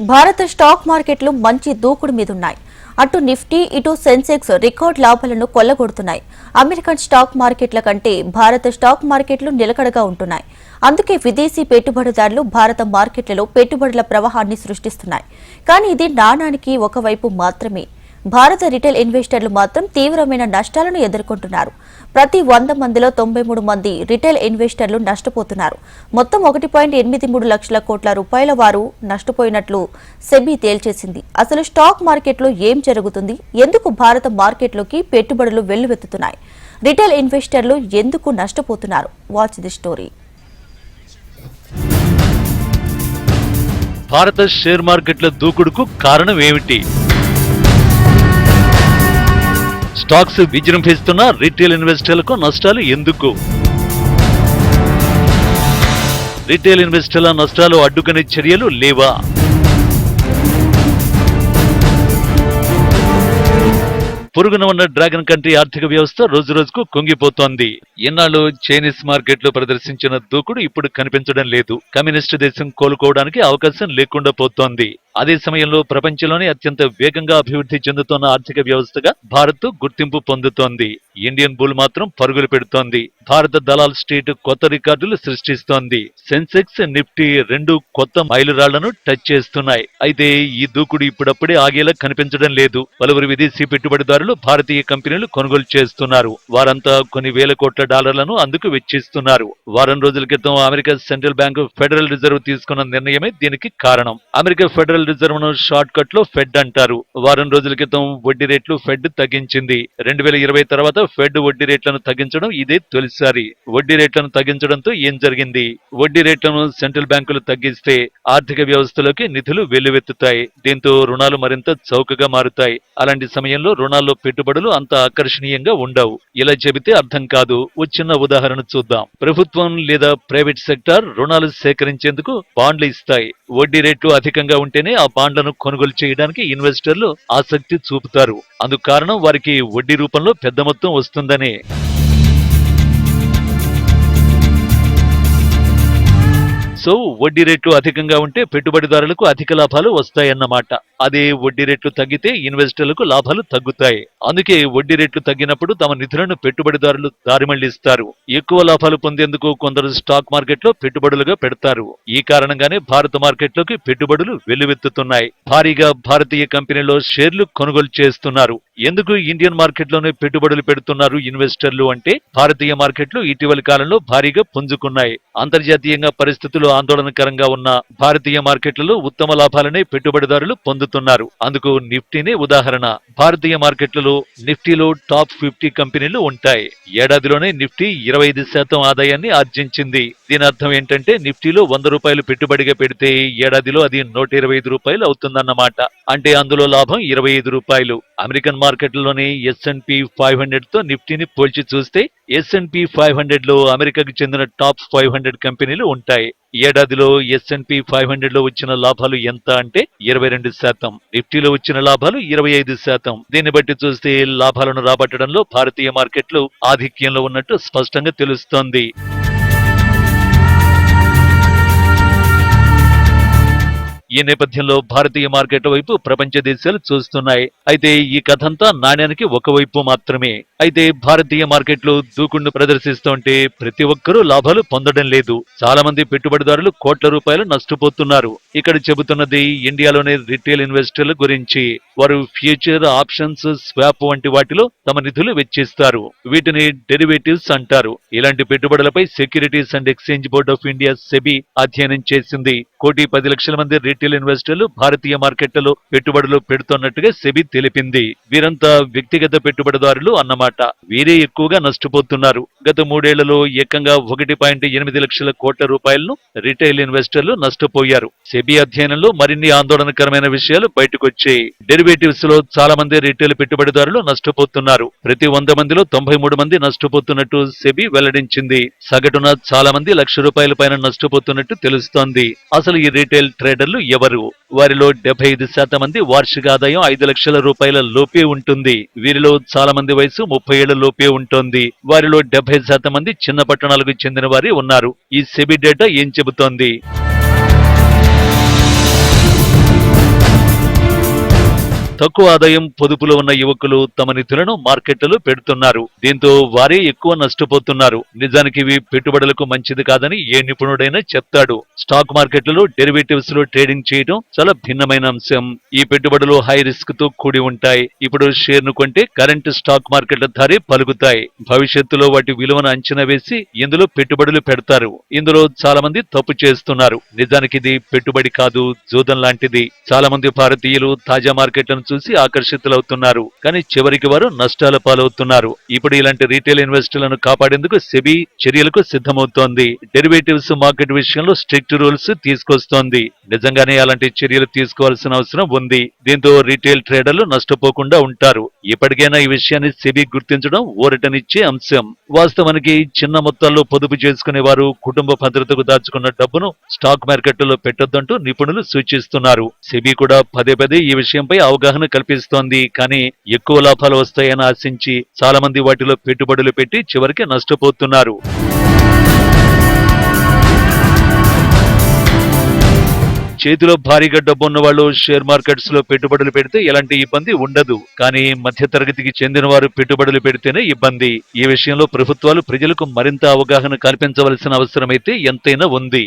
భారత స్టాక్ మార్కెట్లు మంచి దూకుడు మీదున్నాయి. అటు నిఫ్టీ ఇటు సెన్సెక్స్ రికార్డ్ లాభాలను కొల్లగొడుతున్నాయి. అమెరికన్ స్టాక్ మార్కెట్ల కంటే భారత స్టాక్ మార్కెట్లు నిలకడగా ఉంటున్నాయి. అందుకే విదేశీ పెట్టుబడిదారులు భారత మార్కెట్లలో పెట్టుబడుల ప్రవాహాన్ని సృష్టిస్తున్నాయి. కానీ ఇది నాణానికి ఒకవైపు మాత్రమే. భారత రిటైల్ ఇన్వెస్టర్లు మాత్రం తీవ్రమైన నష్టాలను ఎదుర్కొంటున్నారు. ప్రతి వంద మందిలో తొంభై మూడు మంది రిటైల్ ఇన్వెస్టర్లు నష్టపోతున్నారు. మొత్తం ఒకటి పాయింట్ ఎనిమిది మూడు లక్షల కోట్ల రూపాయల వారు నష్టపోయినట్లు సెబీ తేల్చేసింది. అసలు స్టాక్ మార్కెట్లో ఏం జరుగుతుంది? ఎందుకు భారత మార్కెట్లోకి పెట్టుబడులు వెల్లువెత్తుతున్నాయి? రిటైల్ ఇన్వెస్టర్లు ఎందుకు నష్టపోతున్నారు? Watch the story. భారత షేర్ మార్కెట్ల దూకుడుకు కారణం ఏమిటి? స్టాక్స్ విజృంభిస్తున్న రిటైల్ ఇన్వెస్టర్లకు నష్టాలు ఎందుకు? రిటైల్ ఇన్వెస్టర్ల నష్టాలు అడ్డుకునే చర్యలు లేవా? పొరుగున ఉన్న డ్రాగన్ కంట్రీ ఆర్థిక వ్యవస్థ రోజు రోజుకు కుంగిపోతోంది. ఎన్నాళ్ళు చైనీస్ మార్కెట్లు ప్రదర్శించిన దూకుడు ఇప్పుడు కనిపించడం లేదు. కమ్యూనిస్టు దేశం కోలుకోవడానికి అవకాశం లేకుండా పోతోంది. అదే సమయంలో ప్రపంచంలోనే అత్యంత వేగంగా అభివృద్ధి చెందుతున్న ఆర్థిక వ్యవస్థగా భారత్ గుర్తింపు పొందుతోంది. ఇండియన్ బుల్ మాత్రం పరుగులు పెడుతోంది. భారత దలాల్ స్ట్రీట్ కొత్త రికార్డులు సృష్టిస్తోంది. సెన్సెక్స్ నిఫ్టీ రెండు కొత్త మైలురాళ్ళను టచ్ చేస్తున్నాయి. అయితే ఈ దూకుడు ఇప్పుడప్పుడే ఆగేలా కనిపించడం లేదు. పలువురు విదేశీ పెట్టుబడిదారులు భారతీయ కంపెనీలు కొనుగోలు చేస్తున్నారు. వారంతా కొన్ని వేల కోట్ల డాలర్లను అందుకు వెచ్చిస్తున్నారు. వారం రోజుల క్రితం America central bank federal reserve తీసుకున్న నిర్ణయమే దీనికి కారణం. అమెరికా ఫెడరల్ రిజర్వ్ను షార్ట్ కట్లో ఫెడ్ అంటారు. వారం రోజుల క్రితం వడ్డీ రేట్లు ఫెడ్ తగ్గించింది. రెండు వేల ఇరవై తర్వాత ఫెడ్ వడ్డీ రేట్లను తగ్గించడం ఇదే తొలిసారి. వడ్డీ రేట్లను తగ్గించడంతో ఏం జరిగింది? వడ్డీ రేట్లను సెంట్రల్ బ్యాంకులు తగ్గిస్తే ఆర్థిక వ్యవస్థలోకి నిధులు వెల్లువెత్తుతాయి. దీంతో రుణాలు మరింత చౌకగా మారుతాయి. అలాంటి సమయంలో రుణాల్లో పెట్టుబడులు అంత ఆకర్షణీయంగా ఉండవు. ఇలా చెబితే అర్థం కాదు. ఓ చిన్న ఉదాహరణ చూద్దాం. ప్రభుత్వం లేదా ప్రైవేట్ సెక్టార్ రుణాలు సేకరించేందుకు బాండ్లు ఇస్తాయి. వడ్డీ రేట్లు అధికంగా ఉంటేనే ఆ బాండ్లను కొనుగోలు చేయడానికి ఇన్వెస్టర్లు ఆసక్తి చూపుతారు. అందుకు కారణం వారికి వడ్డీ రూపంలో పెద్ద మొత్తం వస్తుందనే. సో వడ్డీ రేట్లు అధికంగా ఉంటే పెట్టుబడిదారులకు అధిక లాభాలు వస్తాయన్నమాట. అదే వడ్డీ రేట్లు తగ్గితే ఇన్వెస్టర్లకు లాభాలు తగ్గుతాయి. అందుకే వడ్డీ రేట్లు తగ్గినప్పుడు తమ నిధులను పెట్టుబడిదారులు దారిమళ్ళిస్తారు ఎక్కువ లాభాలు పొందేందుకు కొందరు స్టాక్ మార్కెట్లో పెట్టుబడులుగా పెడతారు. ఈ కారణంగానే భారత మార్కెట్లోకి పెట్టుబడులు వెల్లువెత్తుతున్నాయి. భారీగా భారతీయ కంపెనీలో షేర్లు కొనుగోలు చేస్తున్నారు. ఎందుకు ఇండియన్ మార్కెట్లోనే పెట్టుబడులు పెడుతున్నారు ఇన్వెస్టర్లు అంటే భారతీయ మార్కెట్లు ఇటీవలి కాలంలో భారీగా పుంజుకున్నాయి. అంతర్జాతీయంగా పరిస్థితులు ఆందోళనకరంగా ఉన్న భారతీయ మార్కెట్లలో ఉత్తమ లాభాలనే పెట్టుబడిదారులు పొందుతున్నారు. అందుకు నిఫ్టీనే ఉదాహరణ. భారతీయ మార్కెట్లలో నిఫ్టీలో టాప్ ఫిఫ్టీ కంపెనీలు ఉంటాయి. ఏడాదిలోనే నిఫ్టీ ఇరవై ఐదు శాతం ఆదాయాన్ని ఆర్జించింది. దీని అర్థం ఏంటంటే నిఫ్టీలో వంద రూపాయలు పెట్టుబడిగా పెడితే ఏడాదిలో అది నూట ఇరవై ఐదు రూపాయలు అవుతుందన్నమాట. అంటే అందులో లాభం ఇరవై ఐదు రూపాయలు. అమెరికన్ మార్కెట్లోని ఎస్ఎన్పి ఫైవ్ హండ్రెడ్తో నిఫ్టీని పోల్చి చూస్తే ఎస్ఎన్పి ఫైవ్ హండ్రెడ్లో అమెరికాకు చెందిన టాప్ ఫైవ్ హండ్రెడ్ కంపెనీలు ఉంటాయి. ఏడాదిలో ఎస్ఎన్పి ఫైవ్ హండ్రెడ్లో వచ్చిన లాభాలు ఎంత అంటే ఇరవై రెండు శాతం. నిఫ్టీలో వచ్చిన లాభాలు ఇరవై ఐదు శాతం. దీన్ని బట్టి చూస్తే లాభాలను రాబట్టడంలో భారతీయ మార్కెట్లు ఆధిక్యంలో ఉన్నట్టు స్పష్టంగా తెలుస్తోంది. ఈ నేపథ్యంలో భారతీయ మార్కెట్ వైపు ప్రపంచ దేశాలు చూస్తున్నాయి. అయితే ఈ కథంతా నాణ్యానికి ఒకవైపు మాత్రమే. అయితే భారతీయ మార్కెట్లు దూకుడును ప్రదర్శిస్తుంటే ప్రతి ఒక్కరూ లాభాలు పొందడం లేదు. చాలా మంది పెట్టుబడిదారులు కోట్ల రూపాయలు నష్టపోతున్నారు. ఇక్కడ చెబుతున్నది ఇండియాలోని రిటైల్ ఇన్వెస్టర్ల గురించి. వారు ఫ్యూచర్ ఆప్షన్స్ స్వాప్ వంటి వాటిలో తమ నిధులు వెచ్చిస్తారు. వీటిని డెరివేటివ్స్ అంటారు. ఇలాంటి పెట్టుబడులపై securities and exchange board of India SEBI అధ్యయనం చేసింది. కోటి పది లక్షల మంది రిటైల్ ఇన్వెస్టర్లు భారతీయ మార్కెట్లలో పెట్టుబడులు పెడుతున్నట్టుగా సెబీ తెలిపింది. వీరంతా వ్యక్తిగత పెట్టుబడిదారులు అన్నమాట. వీరే ఎక్కువగా నష్టపోతున్నారు. గత మూడేళ్ళలో ఏకంగా ఒకటి పాయింట్ ఎనిమిది లక్షల కోట్ల రూపాయలను రిటైల్ ఇన్వెస్టర్లు నష్టపోయారు. సెబీ అధ్యయనంలో మరిన్ని ఆందోళనకరమైన విషయాలు బయటకొచ్చాయి. డెరివేటివ్స్లో చాలా మంది రిటైల్ పెట్టుబడిదారులు నష్టపోతున్నారు. ప్రతి వంద మందిలో తొంభై మూడు మంది నష్టపోతున్నట్టు సెబీ వెల్లడించింది. సగటున చాలా మంది లక్ష రూపాయల పైన నష్టపోతున్నట్టు తెలుస్తోంది. అసలు ఈ రిటైల్ ట్రేడర్లు ఎవరు? వారిలో డెబ్బై ఐదు శాతం మంది వార్షిక ఆదాయం ఐదు లక్షల రూపాయల లోపే ఉంటుంది. వీరిలో చాలా మంది వయసు ముప్పై ఏళ్ళ లోపే ఉంటుంది. వారిలో డెబ్బై శాతం మంది చిన్న పట్టణాలకు చెందిన వారే ఉన్నారు. ఈ సెబీ డేటా ఏం చెబుతోంది? తక్కువ ఆదాయం పొదుపులో ఉన్న యువకులు తమ నిధులను మార్కెట్లలో పెడుతున్నారు. దీంతో వారే ఎక్కువ నష్టపోతున్నారు. నిజానికి ఇవి పెట్టుబడులకు మంచిది కాదని ఏ నిపుణుడైనా చెప్తాడు. స్టాక్ మార్కెట్లలో డెరివేటివ్స్లో ట్రేడింగ్ చేయడం చాలా భిన్నమైన అంశం. ఈ పెట్టుబడులు హై రిస్క్తో కూడి ఉంటాయి. ఇప్పుడు షేర్ను కొంటే కరెంట్ స్టాక్ మార్కెట్ల ధరే పలుకుతాయి. భవిష్యత్తులో వాటి విలువను అంచనా వేసి ఇందులో పెట్టుబడులు పెడతారు. ఇందులో చాలా మంది తప్పు చేస్తున్నారు. నిజానికి ఇది పెట్టుబడి కాదు జూదం లాంటిది. చాలా మంది భారతీయులు తాజా మార్కెట్లను చూసి ఆకర్షితులవుతున్నారు. కానీ చివరికి వారు నష్టాల పాలవుతున్నారు. ఇప్పుడు ఇలాంటి రీటైల్ ఇన్వెస్టర్లను కాపాడేందుకు సెబీ చర్యలకు సిద్ధమవుతోంది. డెరివేటివ్స్ మార్కెట్ విషయంలో స్ట్రిక్ట్ రూల్స్ తీసుకొస్తోంది. నిజంగానే అలాంటి చర్యలు తీసుకోవాల్సిన అవసరం ఉంది. దీంతో రీటైల్ ట్రేడర్లు నష్టపోకుండా ఉంటారు. ఇప్పటికైనా ఈ విషయాన్ని సెబీ గుర్తించడం ఊరటనిచ్చే అంశం. వాస్తవానికి చిన్న మొత్తాల్లో పొదుపు చేసుకునే వారు కుటుంబ భద్రతకు దాచుకున్న డబ్బును స్టాక్ మార్కెట్లో పెట్టొద్దంటూ నిపుణులు సూచిస్తున్నారు. సెబీ కూడా పదే పదే ఈ విషయంపై అవగాహన కల్పిస్తోంది కానీ ఎక్కువ లాభాలు వస్తాయని ఆశించి చాలా మంది వాటిలో పెట్టుబడులు పెట్టి చివరికి నష్టపోతున్నారు. చేతిలో భారీగా డబ్బు ఉన్న వాళ్ళు షేర్ మార్కెట్స్లో పెట్టుబడులు పెడితే ఎలాంటి ఇబ్బంది ఉండదు. కానీ మధ్య తరగతికి చెందిన వారు పెట్టుబడులు పెడితేనే ఇబ్బంది. ఈ విషయంలో ప్రభుత్వాలు ప్రజలకు మరింత అవగాహన కల్పించవలసిన అవసరమైతే ఎంతైనా ఉంది.